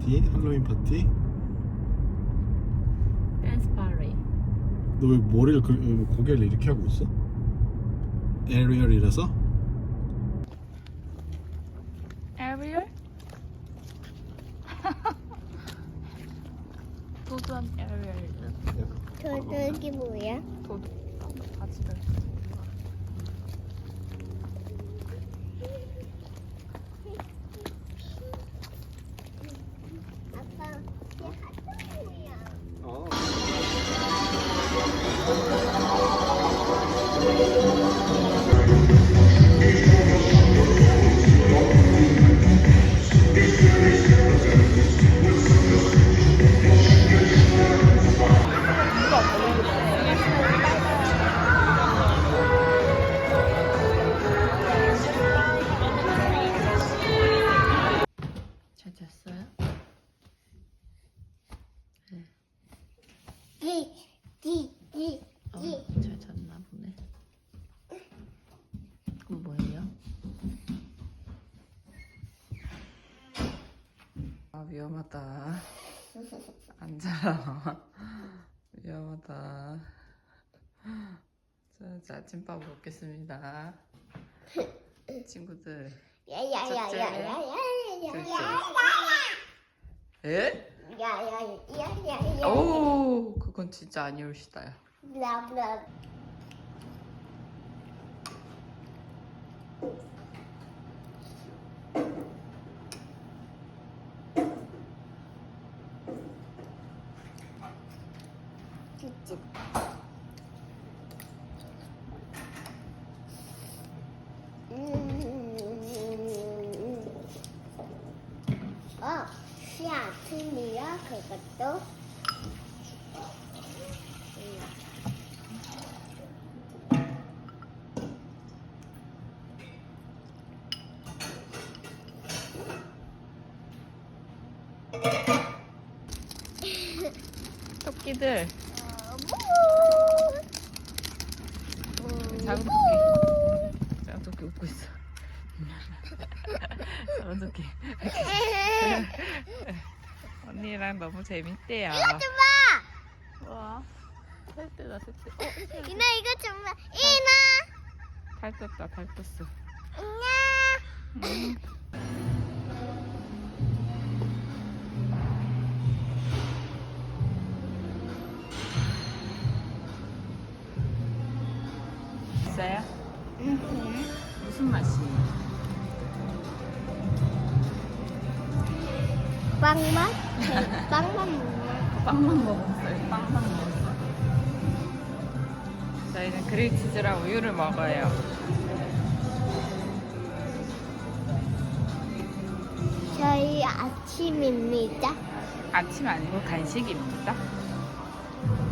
파티, 할로윈 파티. 댄스 파리. 너 왜 머리를 그, 어, 고개를 이렇게 하고 있어? 에리얼이라서? 아침밥 먹겠습니다. 친구들. 야야야야야야야야야. 에? 야야야야야야. 오, 그건 진짜 아니올시다요. 블라블라. 찌찌. 음. 어, 시아 틀리야 그것도. 토끼들. 작은 토끼. 작은 토끼 웃고 있어. 작은 토끼. 언니랑 너무 재밌대요. 이거 좀 봐. 와, 살 때다, 살 때. 어, 이나 이거 좀 봐. 이나. 달 떴다, 달 떴어. 안녕. 음. 있어요? 무슨 맛이에요? 빵맛? 빵만 먹냐? 빵만 먹었어요. 빵만 먹었어. 저희는 그릴치즈랑 우유를 먹어요. 저희 아침입니다. 아침 아니고 간식입니다.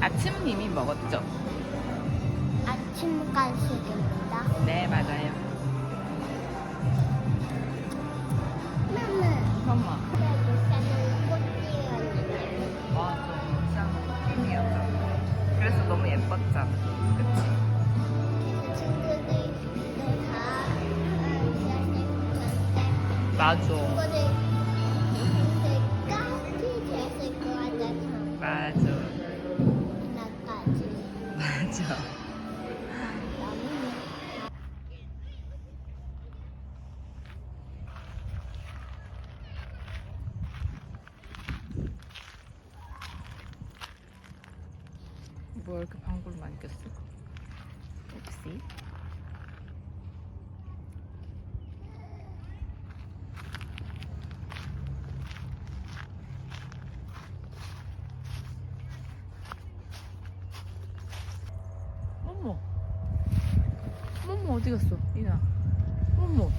아침은 이미 먹었죠? 아침 간식입니다. 네, 맞아요. 엄마. 엄마. 맞아. 맞아. 맞아. 뭐 이렇게 방구를 많이 꼈어? 어머, 어디 갔어, 이나? 어머.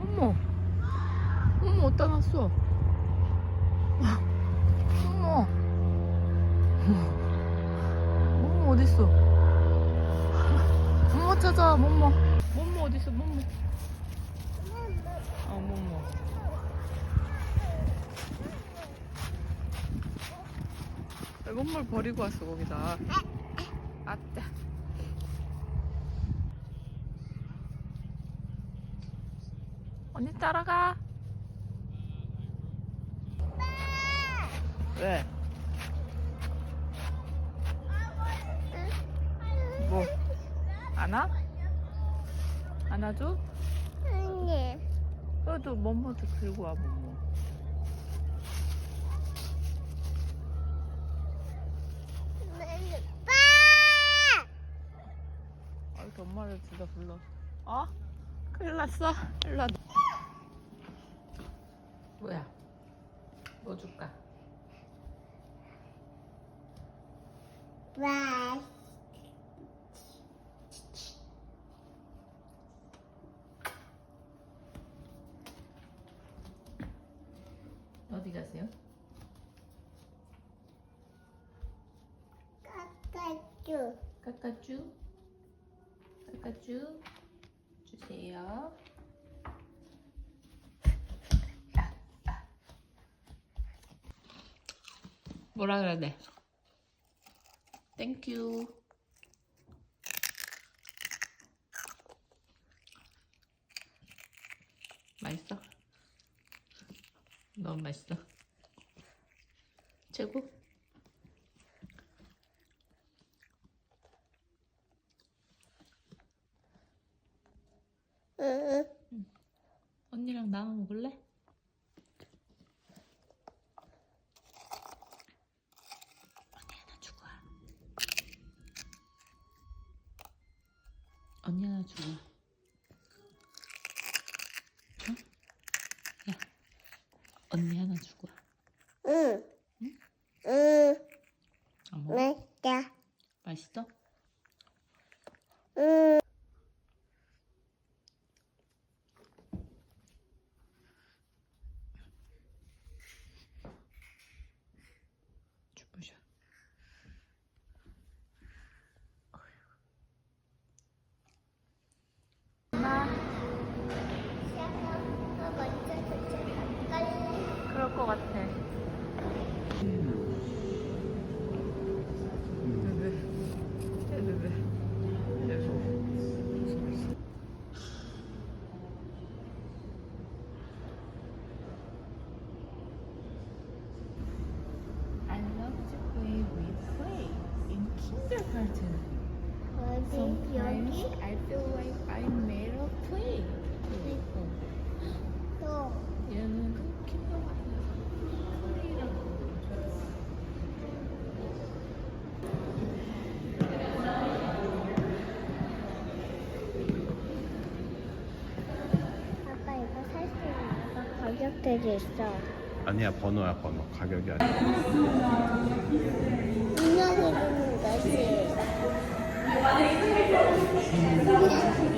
어머. 어머, 어디다 놨어? 어머. 모모 어딨어? 모모 찾아, 모모. 모모 어딨어. 어, 모모. 왜 모모를 버리고 왔어, 거기다. 아짜 언니 따라가 왜? 아, 뭐? 안아? 안아줘? 아니. 너도 멍멍도 들고 와, 멍멍. 다 불러. 어? 큰일 났어. 일로 와. 뭐야? 뭐 줄까? 와. 어디 가세요? 까까쭈. 까까쭈? 까까쭈? 주세요. 아, 아. 뭐라 그래야 돼? 땡큐. 맛있어? 너무 맛있어. 최고? 응. 언니랑 나눠 먹을래? 언니 하나 주고 와. 언니 하나 주고 와. 어? 야, 언니 하나 주고 와. 응. 응. 안 먹어? 맛있다. 맛있어? 응. 주무셔. 엄마, 샤가 먼저 도착할까요? 그럴 것 같아. I love to play with play in kindergarten. 어디 Sometimes 여기 I feel like I'm made of clay. 또 얘는 kindergarten 클레이라고 아빠 이거 살 수 있는 거 가격대도 있어. 아니야 번호야 번호 가격이 아니야 인형이.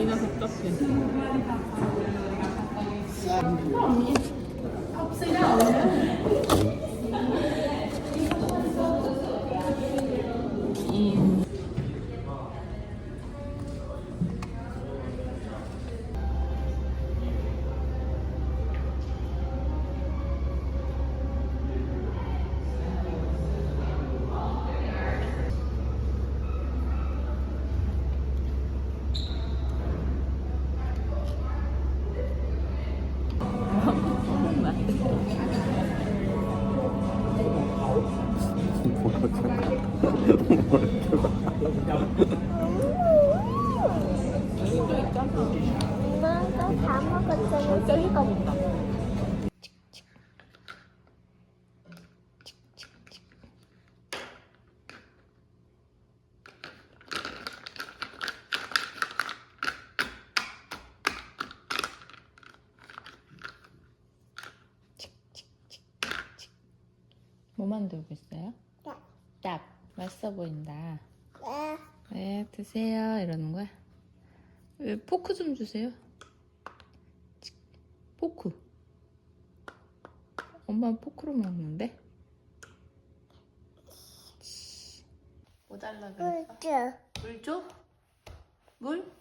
이나 답답해. 엄마가 다 먹었잖아. 젤리가 온다. 뭐 만들고 있어요? 맛있어 보인다. 네. 네, 드세요. 이러는 거야. 왜 포크 좀 주세요. 포크. 엄마는 포크로 먹는데? 뭐 달라 그랬어? 물 줘. 물 줘? 물?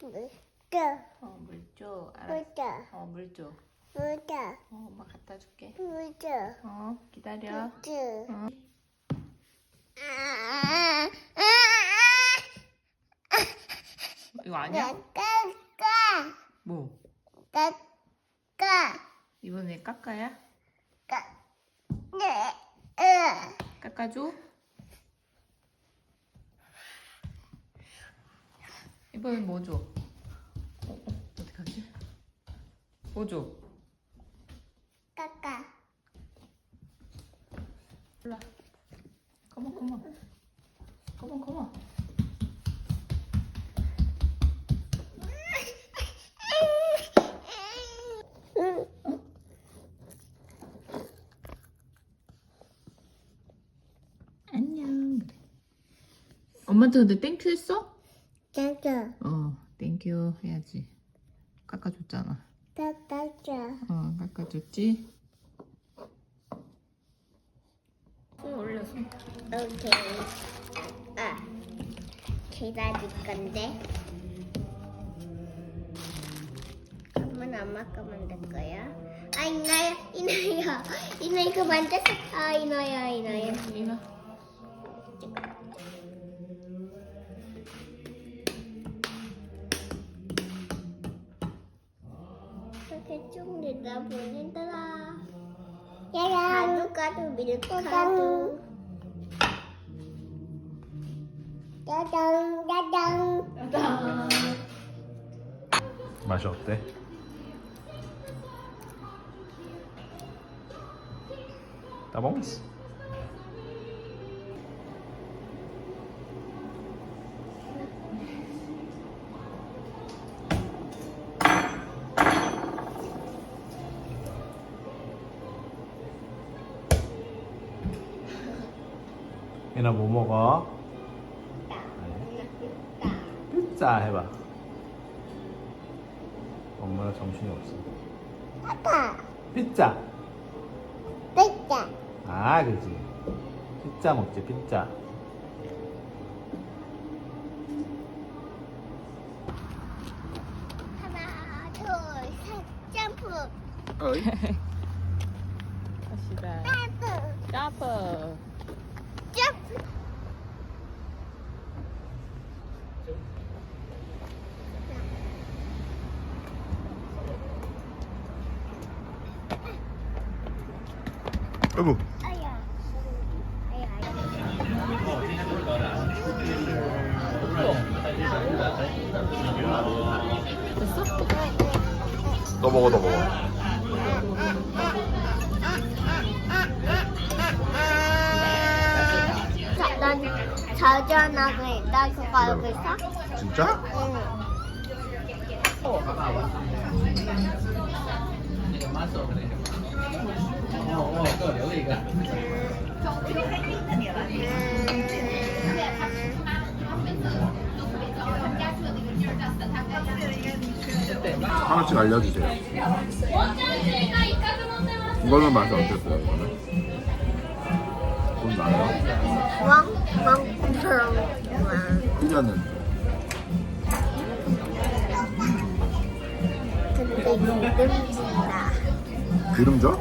물 줘. 어, 물 줘. 알았어. 물 줘. 어, 물 줘. 물 줘. 어, 엄마 갖다 줄게. 물 줘. 어, 기다려. 물 줘. 어. 아, 이거 아니야? 까까. 뭐? 까까. 이번에 까까야? 까. 네. 으. 깎아줘. 이번엔 뭐 줘? 어, 어, 어떡하지? 뭐 줘? 까까. 올라. 컴온, 컴온. 컴온, 컴온. 안녕. 그래. 엄마한테 근데 땡큐 했어? 짜자. 어, 땡큐 해야지. 깎아줬잖아. 짜짜짜. 어, 깎아줬지? 손 올려, 손. 오케이. 아. 기다릴 건데. 그러면 엄마가 만들 거야. 아, 이나야, 이나야. 이나 이거 만졌어. 아, 이나야, 이나야. 이나. 쭉 내다 보내더라. 가루 가루 밀크 가루. 짜잔 짜잔. 맛이 어때? 따봉스 얘나 뭐 먹어? 피자 해봐 엄마가 정신이 없어 아빠. 피자 뺐다. 아 그지 피자 먹지 피자 하나, 둘, 셋, 점프. 갑시다. 점프. 점프. 점프. 아이고. 됐어? 너 먹어 너 먹어 자, 난 자전하고 나 그거 알고 있어? 진짜? 응. 하나씩 알려주세요 이거는 맛이 어땠어요 이거는? 좀 나요? 왕, 왕, 왕. 피자는 근데 기름진다. 기름져?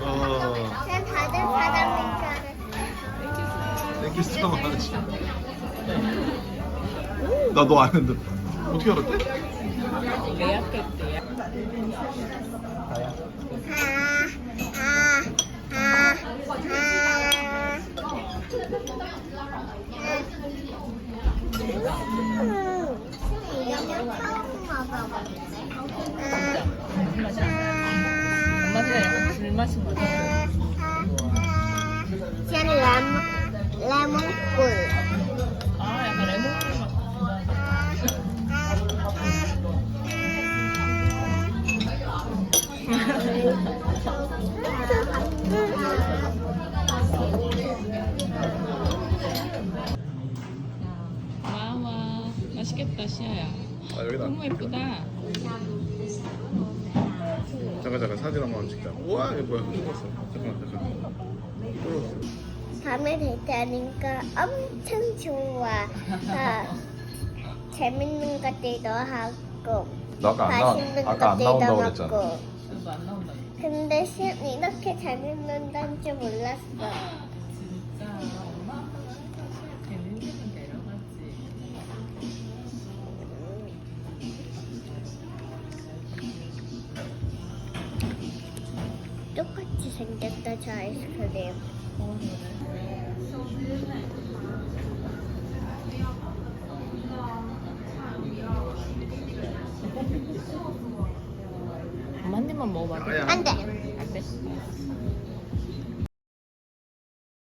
어 다들 줄 so much 나너 아는데 어떻게 알았대? 아, 아, 아, 아. 처음. 엄마 불맛인 것 같아. 전 레몬, 레몬꿀. 아, 약간 레몬 맛. 와와. 맛있겠다, 시아야. 아 여기다 너무 예쁘다. 잠깐 잠깐 사진 한번 찍자 우와 이거 뭐야 떨었어 잠깐만 잠깐 떨었어 밤에 데이트하니까 엄청 좋아. 아, 재밌는 것들도 하고, 너 아까 안 맛있는 아까 안 것들도 나온다고 그랬잖아 먹고. 그래서 안 나온다. 근데 시연 이렇게 재밌는다는 줄 몰랐어. 생겼다 저 아이스크림. 엄마 한 입만 먹어봐. 안 돼. 안 돼.